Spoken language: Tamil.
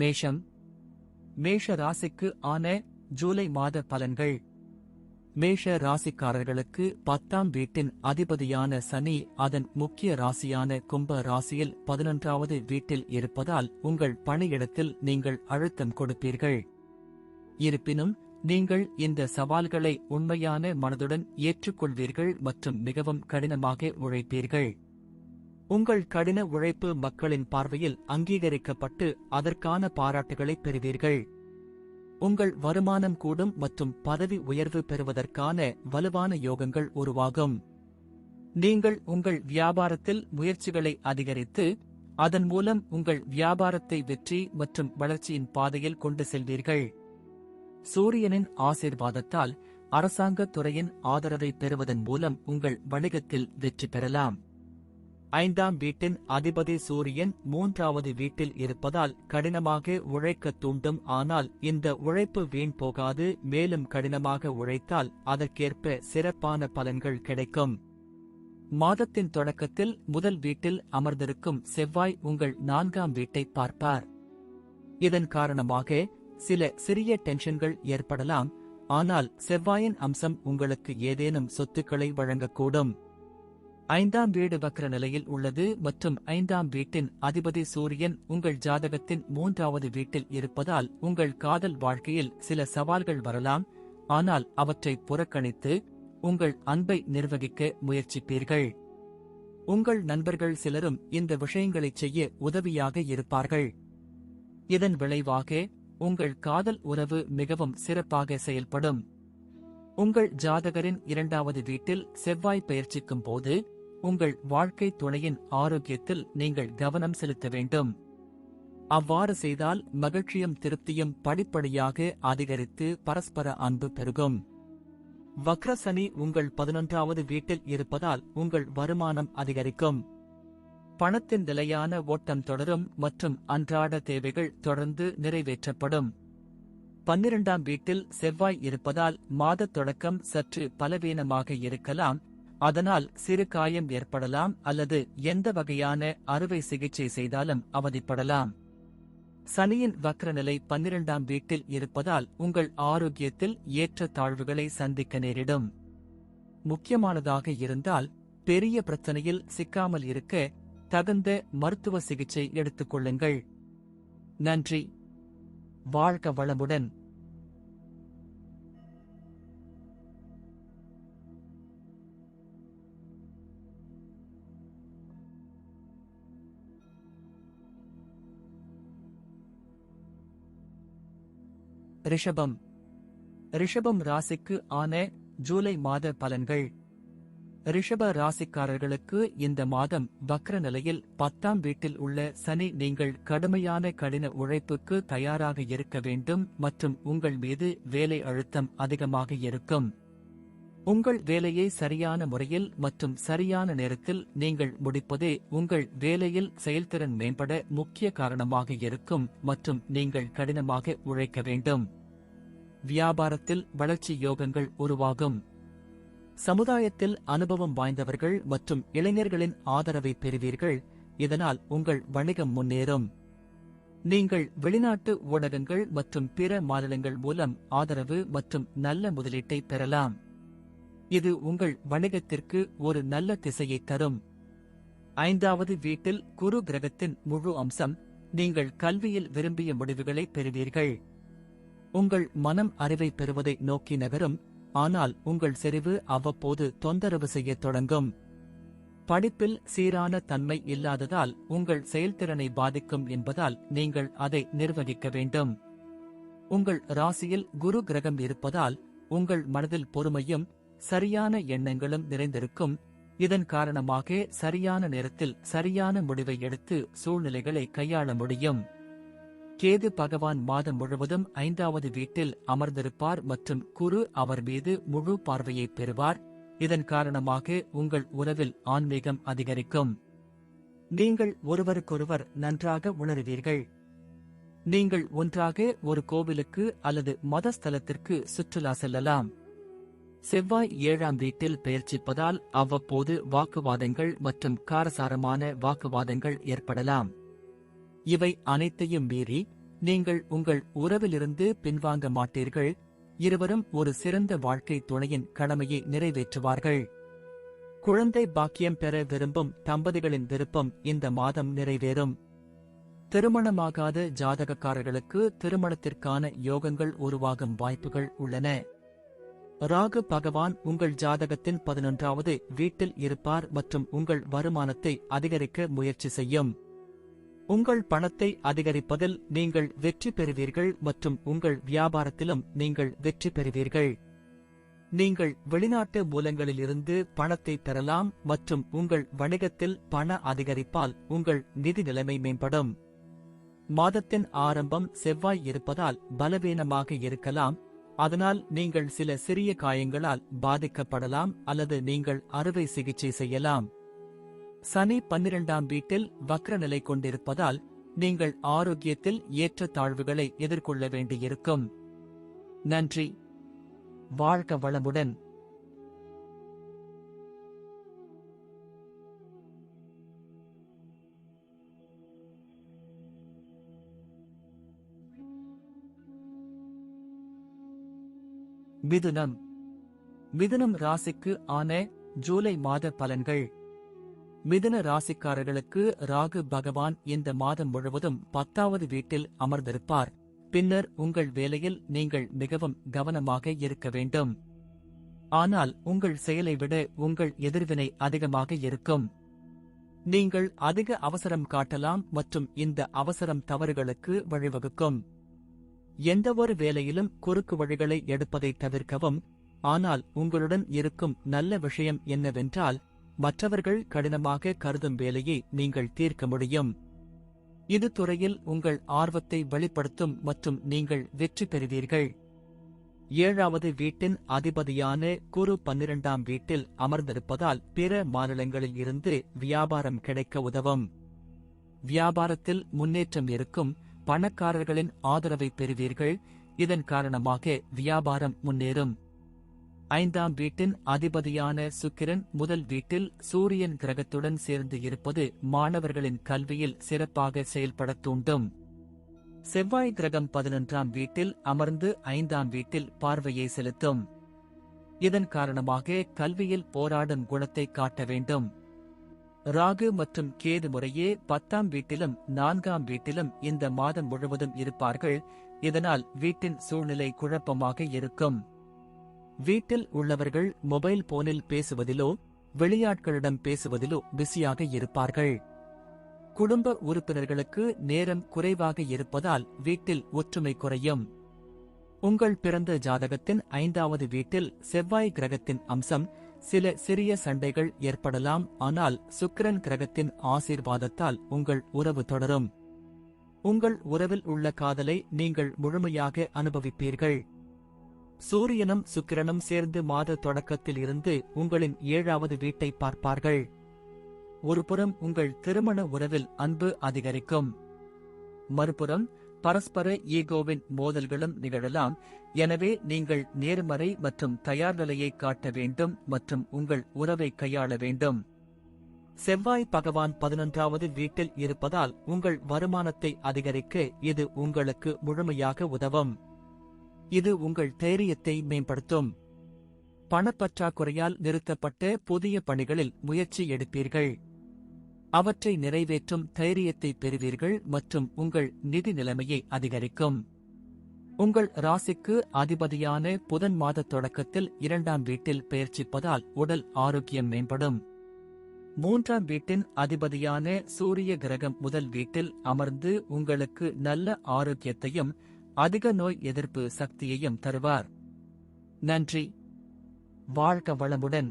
மேஷம். மேஷ ராசிக்கு ஆன ஜூலை மாத பலன்கள். மேஷ ராசிக்காரர்களுக்கு பத்தாம் வீட்டின் அதிபதியான சனி அதன் முக்கிய ராசியான கும்ப ராசியில் பதினொன்றாவது வீட்டில் இருப்பதால் உங்கள் பணியிடத்தில் நீங்கள் அழுத்தம் கொடுப்பீர்கள். இருப்பினும் நீங்கள் இந்த சவால்களை உண்மையான மனதுடன் ஏற்றுக்கொள்வீர்கள் மற்றும் மிகவும் கடினமாக உழைப்பீர்கள். உங்கள் கடின உழைப்பு மக்களின் பார்வையில் அங்கீகரிக்கப்பட்டு அதற்கான பாராட்டுகளை பெறுவீர்கள். உங்கள் வருமானம் கூடும் மற்றும் பதவி உயர்வு பெறுவதற்கான வலுவான யோகங்கள் உருவாகும். நீங்கள் உங்கள் வியாபாரத்தில் முயற்சிகளை அதிகரித்து அதன் மூலம் உங்கள் வியாபாரத்தை வெற்றி மற்றும் வளர்ச்சியின் பாதையில் கொண்டு செல்வீர்கள். சூரியனின் ஆசீர்வாதத்தால் அரசாங்கத் துறையின் ஆதரவை பெறுவதன் மூலம் உங்கள் வணிகத்தில் வெற்றி பெறலாம். ஐந்தாம் வீட்டின் அதிபதி சூரியன் மூன்றாவது வீட்டில் இருப்பதால் கடினமாக உழைக்க தூண்டும். ஆனால் இந்த உழைப்பு வீண் போகாது மேலும் கடினமாக உழைத்தால் அதற்கேற்ப சிறப்பான பலன்கள் கிடைக்கும். மாதத்தின் தொடக்கத்தில் முதல் வீட்டில் அமர்ந்திருக்கும் செவ்வாய் உங்கள் நான்காம் வீட்டை பார்ப்பார். இதன் காரணமாக சில சிறிய டென்ஷன்கள் ஏற்படலாம் ஆனால் செவ்வாயின் அம்சம் உங்களுக்கு ஏதேனும் சொத்துக்களை வழங்கக்கூடும். ஐந்தாம் வீடு வக்ர நிலையில் உள்ளது மற்றும் ஐந்தாம் வீட்டின் அதிபதி சூரியன் உங்கள் ஜாதகத்தின் மூன்றாவது வீட்டில் இருப்பதால் உங்கள் காதல் வாழ்க்கையில் சில சவால்கள் வரலாம். ஆனால் அவற்றை புறக்கணித்து உங்கள் அன்பை நிர்வகிக்க முயற்சிப்பீர்கள். உங்கள் நண்பர்கள் சிலரும் இந்த விஷயங்களைச் செய்ய உதவியாக இருப்பார்கள். இதன் விளைவாக உங்கள் காதல் உறவு மிகவும் சிறப்பாக செயல்படும். உங்கள் ஜாதகரின் இரண்டாவது வீட்டில் செவ்வாய் பயிற்சிக்கும் போது உங்கள் வாழ்க்கை துணையின் ஆரோக்கியத்தில் நீங்கள் கவனம் செலுத்த வேண்டும். அவ்வாறு செய்தால் மகிழ்ச்சியும் திருப்தியும் படிப்படியாக அதிகரித்து பரஸ்பர அன்பு பெருகும். வக்ரசனி உங்கள் பதினொன்றாவது வீட்டில் இருப்பதால் உங்கள் வருமானம் அதிகரிக்கும். பணத்தின் நிலையான ஓட்டம் தொடரும் மற்றும் அன்றாட தேவைகள் தொடர்ந்து நிறைவேற்றப்படும். பன்னிரண்டாம் வீட்டில் செவ்வாய் இருப்பதால் மாதத் தொடக்கம் சற்று பலவீனமாக இருக்கலாம். அதனால் சிறு காயம் ஏற்படலாம் அல்லது எந்த வகையான அறுவை சிகிச்சை செய்தாலும் அவதிப்படலாம். சனியின் வக்ரநிலை பன்னிரண்டாம் வீட்டில் இருப்பதால் உங்கள் ஆரோக்கியத்தில் ஏற்ற தாழ்வுகளை சந்திக்க நேரிடும். முக்கியமானதாக இருந்தால் பெரிய பிரச்சனையில் சிக்காமல் இருக்க தகுந்த மருத்துவ சிகிச்சை எடுத்துக்கொள்ளுங்கள் நன்றி. வாழ்க வளமுடன். ரிஷபம். ரிஷபம் ராசிக்கு ஆன ஜூலை மாத பலன்கள். ரிஷப ராசிக்காரர்களுக்கு இந்த மாதம் வக்ர நிலையில் பத்தாம் வீட்டில் உள்ள சனி நீங்கள் கடுமையான கடின உழைப்புக்கு தயாராக இருக்க வேண்டும் மற்றும் உங்கள் மீது வேலை அழுத்தம் அதிகமாக இருக்கும். உங்கள் வேலையை சரியான முறையில் மற்றும் சரியான நேரத்தில் நீங்கள் முடிப்பதே உங்கள் வேலையில் செயல்திறன் மேம்பட முக்கிய காரணமாக இருக்கும் மற்றும் நீங்கள் கடினமாக உழைக்க வேண்டும். வியாபாரத்தில் வளர்ச்சி யோகங்கள் உருவாகும். சமுதாயத்தில் அனுபவம் வாய்ந்தவர்கள் மற்றும் இளைஞர்களின் ஆதரவை பெறுவீர்கள் இதனால் உங்கள் வணிகம் முன்னேறும். நீங்கள் வெளிநாட்டு ஊடகங்கள் மற்றும் பிற மாநிலங்கள் மூலம் ஆதரவு மற்றும் நல்ல முதலீட்டை பெறலாம். இது உங்கள் வணிகத்திற்கு ஒரு நல்ல திசையை தரும். ஐந்தாவது வீட்டில் குரு கிரகத்தின் முழு அம்சம் நீங்கள் கல்வியில் விரும்பிய முடிவுகளை பெறுவீர்கள். உங்கள் மனம் அறிவை பெறுவதை நோக்கி நகரும் ஆனால் உங்கள் செறிவு அவ்வப்போது தொந்தரவு செய்யத் தொடங்கும். படிப்பில் சீரான தன்மை இல்லாததால் உங்கள் செயல்திறனை பாதிக்கும் என்பதால் நீங்கள் அதை நிர்வகிக்க வேண்டும். உங்கள் ராசியில் குரு கிரகம் இருப்பதால் உங்கள் மனதில் பொறுமையும் சரியான எண்ணங்களும் நிறைந்திருக்கும். இதன் காரணமாக சரியான நேரத்தில் சரியான முடிவை எடுத்து சூழ்நிலைகளை கையாள முடியும். கேது பகவான் மாதம் முழுவதும் ஐந்தாவது வீட்டில் அமர்ந்திருப்பார் மற்றும் குரு அவர் மீது முழு பார்வையை பெறுவார். இதன் காரணமாக உங்கள் உறவில் ஆன்மீகம் அதிகரிக்கும். நீங்கள் ஒருவருக்கொருவர் நன்றாக உணருவீர்கள். நீங்கள் ஒன்றாக ஒரு கோவிலுக்கு அல்லது மதஸ்தலத்திற்கு சுற்றுலா செல்லலாம். செவ்வாய் ஏழாம் வீட்டில் பெயர்ச்சிப்பதால் அவ்வப்போது வாக்குவாதங்கள் மற்றும் காரசாரமான வாக்குவாதங்கள் ஏற்படலாம். இவை அனைத்தையும் மீறி நீங்கள் உங்கள் உறவிலிருந்து பின்வாங்க மாட்டீர்கள். இருவரும் ஒரு சிறந்த வாழ்க்கை துணையின் கடமையை நிறைவேற்றுவார்கள். குழந்தை பாக்கியம் பெற விரும்பும் தம்பதிகளின் விருப்பம் இந்த மாதம் நிறைவேறும். திருமணமாகாத ஜாதகக்காரர்களுக்கு திருமணத்திற்கான யோகங்கள் உருவாகும் வாய்ப்புகள் உள்ளன. ராகு பகவான் உங்கள் ஜாதகத்தின் பதினொன்றாவது வீட்டில் இருப்பார் மற்றும் உங்கள் வருமானத்தை அதிகரிக்க முயற்சி செய்யும். உங்கள் பணத்தை அதிகரிப்பதில் நீங்கள் வெற்றி பெறுவீர்கள் மற்றும் உங்கள் வியாபாரத்திலும் நீங்கள் வெற்றி பெறுவீர்கள். நீங்கள் வெளிநாட்டு மூலங்களிலிருந்து பணத்தை பெறலாம் மற்றும் உங்கள் வணிகத்தில் பண அதிகரிப்பால் உங்கள் நிதி நிலைமை மேம்படும். மாதத்தின் ஆரம்பம் செவ்வாய் இருப்பதால் பலவீனமாக இருக்கலாம். அதனால் நீங்கள் சில சிறிய காயங்களால் பாதிக்கப்படலாம் அல்லது நீங்கள் அறுவை சிகிச்சை செய்யலாம். சனி பன்னிரண்டாம் வீட்டில் வக்ர நிலை கொண்டிருப்பதால் நீங்கள் ஆரோக்கியத்தில் ஏற்ற தாழ்வுகளை எதிர்கொள்ள வேண்டியிருக்கும். நன்றி. வாழ்க வளமுடன். மிதுனம். மிதுனம் ராசிக்கு ஆன ஜூலை மாத பலன்கள். மிதுன ராசிக்காரர்களுக்கு ராகு பகவான் இந்த மாதம் முழுவதும் பத்தாவது வீட்டில் அமர்ந்திருப்பார். பின்னர் உங்கள் வேலையில் நீங்கள் மிகவும் கவனமாக இருக்க வேண்டும். ஆனால் உங்கள் செயலை விட உங்கள் எதிர்வினை அதிகமாக இருக்கும். நீங்கள் அதிக அவசரம் காட்டலாம் மற்றும் இந்த அவசரம் தவறுகளுக்கு வழிவகுக்கும். எந்தவொரு வேலையிலும் குறுக்கு வழிகளை எடுப்பதை தவிர்க்கவும் ஆனால் உங்களுடன் இருக்கும் நல்ல விஷயம் என்னவென்றால் மற்றவர்கள் கடினமாக கருதும் வேலையை நீங்கள் தீர்க்க முடியும். இது துறையில் உங்கள் ஆர்வத்தை வெளிப்படுத்தும் மற்றும் நீங்கள் வெற்றி பெறுவீர்கள். ஏழாவது வீட்டின் அதிபதியான குரு பன்னிரண்டாம் வீட்டில் அமர்ந்திருப்பதால் பிற மாநிலங்களில் இருந்து வியாபாரம் கிடைக்க உதவும். வியாபாரத்தில் முன்னேற்றம் இருக்கும் பணக்காரர்களின் ஆதரவை பெறுவீர்கள். இதன் காரணமாக வியாபாரம் முன்னேறும். ஐந்தாம் வீட்டின் அதிபதியான சுக்கிரன் முதல் வீட்டில் சூரியன் கிரகத்துடன் சேர்ந்து இருப்பது மாணவர்களின் கல்வியில் சிறப்பாக செயல்படத் தூண்டும். செவ்வாய் கிரகம் பதினொன்றாம் வீட்டில் அமர்ந்து ஐந்தாம் வீட்டில் பார்வையை செலுத்தும். இதன் காரணமாக கல்வியில் போராடும் குணத்தை காட்ட வேண்டும். ராகு மற்றும் கேது முறையே பத்தாம் வீட்டிலும் நான்காம் வீட்டிலும் இந்த மாதம் முழுவதும் இருப்பார்கள். இதனால் வீட்டின் சூழ்நிலை குழப்பமாக இருக்கும். வீட்டில் உள்ளவர்கள் மொபைல் போனில் பேசுவதிலோ வெளியாட்களிடம் பேசுவதிலோ பிஸியாக இருப்பார்கள். குடும்ப உறுப்பினர்களுக்கு நேரம் குறைவாக இருப்பதால் வீட்டில் ஒற்றுமை குறையும். உங்கள் பிறந்த ஜாதகத்தின் ஐந்தாவது வீட்டில் செவ்வாய் கிரகத்தின் அம்சம் சில சிறிய சண்டைகள் ஏற்படலாம் ஆனால் சுக்கிரன் கிரகத்தின் ஆசீர்வாதத்தால் உங்கள் உறவு தொடரும். உங்கள் உறவில் உள்ள காதலை நீங்கள் முழுமையாக அனுபவிப்பீர்கள். சூரியனும் சுக்கிரனும் சேர்ந்து மாத தொடக்கத்தில் இருந்து உங்களின் ஏழாவது வீட்டை பார்ப்பார்கள். ஒருபுறம் உங்கள் திருமண உறவில் அன்பு அதிகரிக்கும். மறுபுறம் பரஸ்பர ஈகோவின் மோதல்களும் நிகழலாம். எனவே நீங்கள் நேர்மறை மற்றும் தயார் நிலையை காட்ட வேண்டும் மற்றும் உங்கள் உறவை கையாள வேண்டும். செவ்வாய் பகவான் பதினொன்றாவது வீட்டில் இருப்பதால் உங்கள் வருமானத்தை அதிகரிக்க இது உங்களுக்கு முழுமையாக உதவும். இது உங்கள் தைரியத்தை மேம்படுத்தும். பணப்பற்றாக்குறையால் நிறுத்தப்பட்ட புதிய பணிகளில் முயற்சி எடுப்பீர்கள். அவற்றை நிறைவேற்றும் தைரியத்தை பெறுவீர்கள் மற்றும் உங்கள் நிதி நிலைமையை அதிகரிக்கும். உங்கள் ராசிக்கு அதிபதியான புதன் மாத தொடக்கத்தில் இரண்டாம் வீட்டில் பெயர்ச்சிப்பதால் உடல் ஆரோக்கியம் மேம்படும். மூன்றாம் வீட்டின் அதிபதியான சூரிய கிரகம் முதல் வீட்டில் அமர்ந்து உங்களுக்கு நல்ல ஆரோக்கியத்தையும் அதிக நோய் எதிர்ப்பு சக்தியையும் தருவார். நன்றி. வாழ்க வளமுடன்.